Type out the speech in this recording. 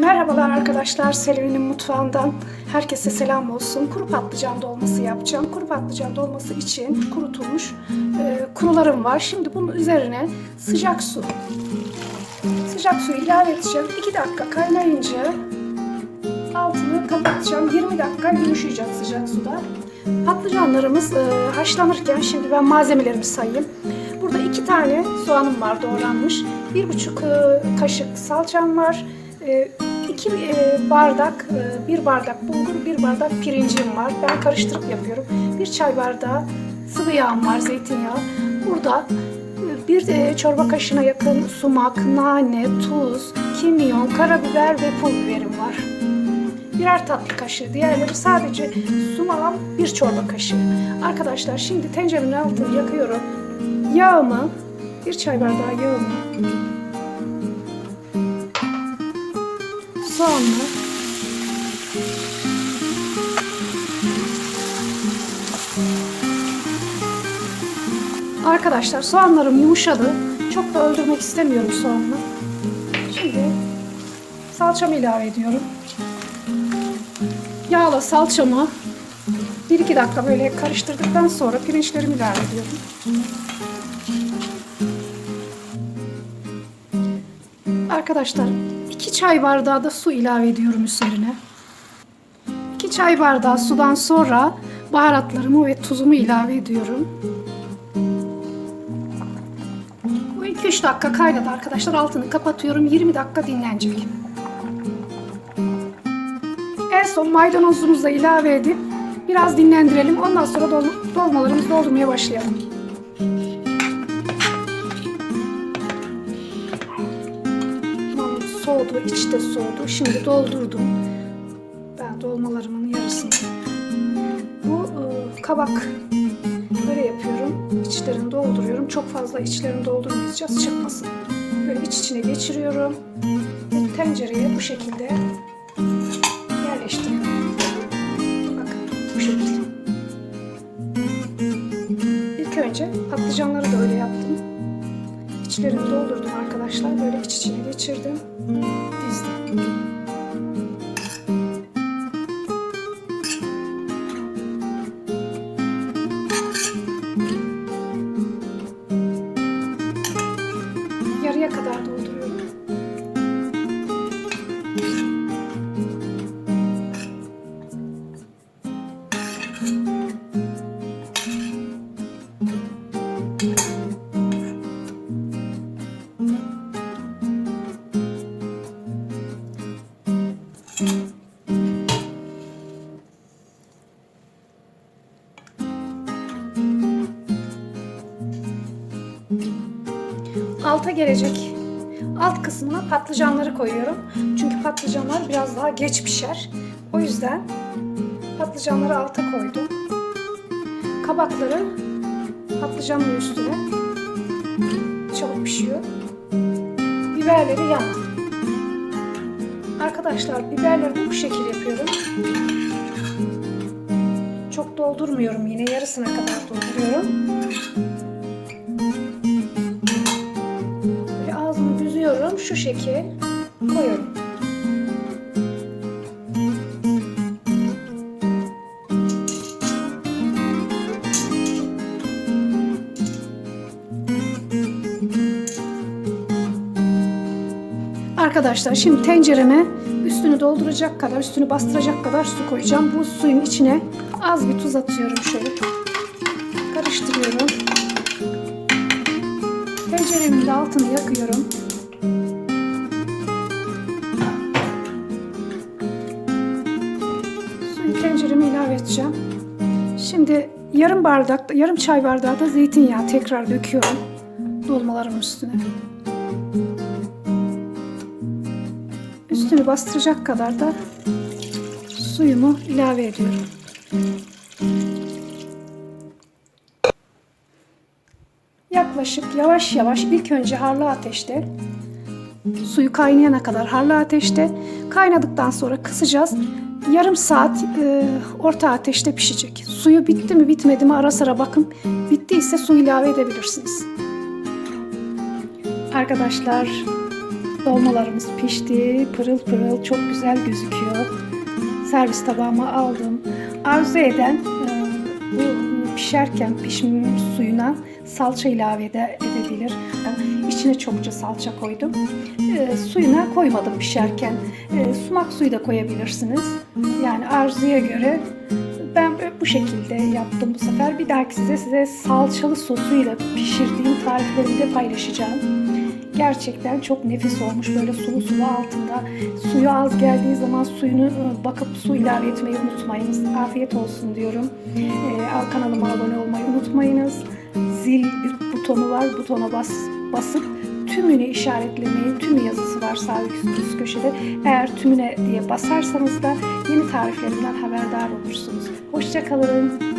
Merhabalar arkadaşlar, Selvi'nin mutfağından herkese selam olsun. Kuru patlıcan dolması yapacağım. Kuru patlıcan dolması için kurutulmuş e, kurularım var. Şimdi bunun üzerine sıcak su, sıcak su ilave edeceğim. 2 dakika kaynayınca altını kapatacağım. 20 dakika yumuşayacak sıcak suda. Patlıcanlarımız e, haşlanırken şimdi ben malzemelerimi sayayım. Burada iki tane soğanım var doğranmış. Bir buçuk e, kaşık salçam var. E, iki e, bardak, e, bir bardak bulgur, bir bardak pirincim var. Ben karıştırıp yapıyorum. Bir çay bardağı sıvı yağım var, zeytinyağı. Burada e, bir e, çorba kaşığına yakın sumak, nane, tuz, kimyon, karabiber ve pul biberim var birer tatlı kaşığı. Diğerleri sadece sumağım bir çorba kaşığı. Arkadaşlar şimdi tencerenin altını yakıyorum. Yağımı, bir çay bardağı yağımı, soğanlı, Arkadaşlar soğanlarım yumuşadı. Çok da öldürmek istemiyorum soğanla. Şimdi salçamı ilave ediyorum. Yağla salçamı 1-2 dakika böyle karıştırdıktan sonra pirinçlerimi ilave ediyorum. Arkadaşlar 2 çay bardağı da su ilave ediyorum üzerine. 2 çay bardağı sudan sonra baharatlarımı ve tuzumu ilave ediyorum. Bu 2-3 dakika kaynadı arkadaşlar. Altını kapatıyorum. 20 dakika dinlenecek. En son maydanozumuzu da ilave edip biraz dinlendirelim. Ondan sonra dol- dolmalarımızı doldurmaya başlayalım. Soğudu, içte soğudu. Şimdi doldurdum. Ben dolmalarımın yarısını. Bu e, kabak böyle yapıyorum. İçlerini dolduruyorum. Çok fazla içlerini doldurmayacağız. Çıkmasın. Böyle iç içine geçiriyorum. Ve tencereye bu şekilde yerleştiriyorum. Bakın bu şekilde. İlk önce patlıcanları da öyle yaptım. İçlerini doldurdum arkadaşlar. Böyle iç içine geçirdim. Düzde. Alta gelecek alt kısmına patlıcanları koyuyorum. Çünkü patlıcanlar biraz daha geç pişer. O yüzden patlıcanları alta koydum. Kabakları patlıcanın üstüne çabuk pişiyor. Biberleri yana. Arkadaşlar biberleri bu şekil yapıyorum. Çok doldurmuyorum yine yarısına kadar dolduruyorum. Şekil koyuyorum. Arkadaşlar şimdi tencereme üstünü dolduracak kadar, üstünü bastıracak kadar su koyacağım. Bu suyun içine az bir tuz atıyorum şöyle. Karıştırıyorum. Tenceremin de altını yakıyorum. Edeceğim. Şimdi yarım bardak, yarım çay bardağı da zeytinyağı tekrar döküyorum dolmalarımın üstüne. Üstünü bastıracak kadar da suyumu ilave ediyorum. Yaklaşık yavaş yavaş ilk önce harlı ateşte suyu kaynayana kadar harlı ateşte kaynadıktan sonra kısacağız. Yarım saat e, orta ateşte pişecek. Suyu bitti mi bitmedi mi ara sıra bakın. Bittiyse su ilave edebilirsiniz. Arkadaşlar Dolmalarımız pişti. Pırıl pırıl çok güzel gözüküyor. Servis tabağıma aldım. Arzu eden e, bu pişerken pişmiş suyuna salça ilave ede- edebilir. İçine çokça salça koydum. E, suyuna koymadım pişerken. E, sumak suyu da koyabilirsiniz. Yani arzuya göre ben bu şekilde yaptım bu sefer. Bir dahaki size size salçalı sosuyla pişirdiğim tariflerimi de paylaşacağım. Gerçekten çok nefis olmuş böyle sulu sulu altında. Suyu az geldiği zaman suyunu e, bakıp su ilave etmeyi unutmayınız. Afiyet olsun diyorum. Ee, kanalıma abone olmayı unutmayınız. Zil butonu var. Butona bas, basıp tümünü işaretlemeyi, tümü yazısı var sağ üst, üst köşede. Eğer tümüne diye basarsanız da yeni tariflerimden haberdar olursunuz. Hoşçakalın.